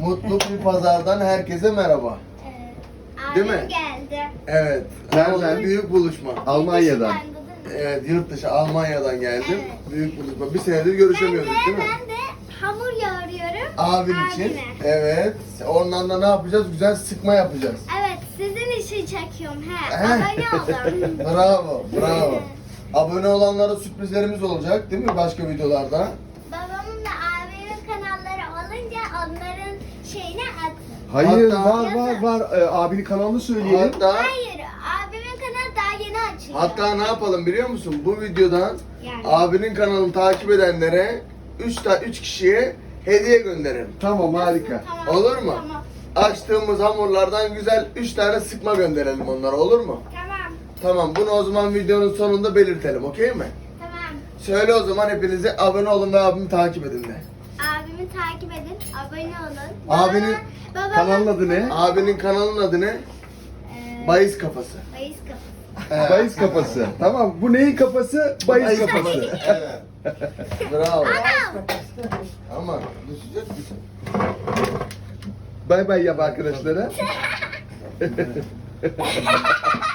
Mutlu bir pazardan herkese merhaba. Değil mi? geldi. Evet. Nereden? Büyük buluşma. Almanya'dan. Ben Evet, yurt dışı Almanya'dan geldim. Evet. Büyük buluşma. Bir senedir Ben görüşemiyorduk de, değil mi? ben de hamur yoğuruyorum. Abin için. Abime. Evet. Ondan da ne yapacağız? Güzel sıkma yapacağız. Evet sizin için çekiyorum. He, He. abone olun. Bravo, bravo. Abone olanlara sürprizlerimiz olacak değil mi başka videolarda? Şeyine atın. Hayır Hatta- var var var. Ee, abinin kanalını söyleyelim. Hatta Hayır, abimin kanalı daha yeni açılıyor. hatta ne yapalım biliyor musun? Bu videodan Yani. abinin kanalını takip edenlere 3 ta 3 kişiye hediye gönderelim. Tamam harika. Tamam, Olur mu? Tamam. Açtığımız hamurlardan güzel 3 tane sıkma gönderelim onlara olur mu? Tamam. Tamam bunu o zaman videonun sonunda belirtelim okey mi? Tamam. Söyle o zaman hepinize abone olun ve abimi takip edin de. Abimi takip edin, abone olun. Abinin babamın, Kanalın adı ne? Abinin kanalının adı ne? Ee, Bayis Kafası. Bayis kafası. Evet. Bayis kafası. Tamam bu neyin kafası? Bayis kafası. evet. Bravo. Anam. Ama düşecek misin? Bay bay yap arkadaşlara.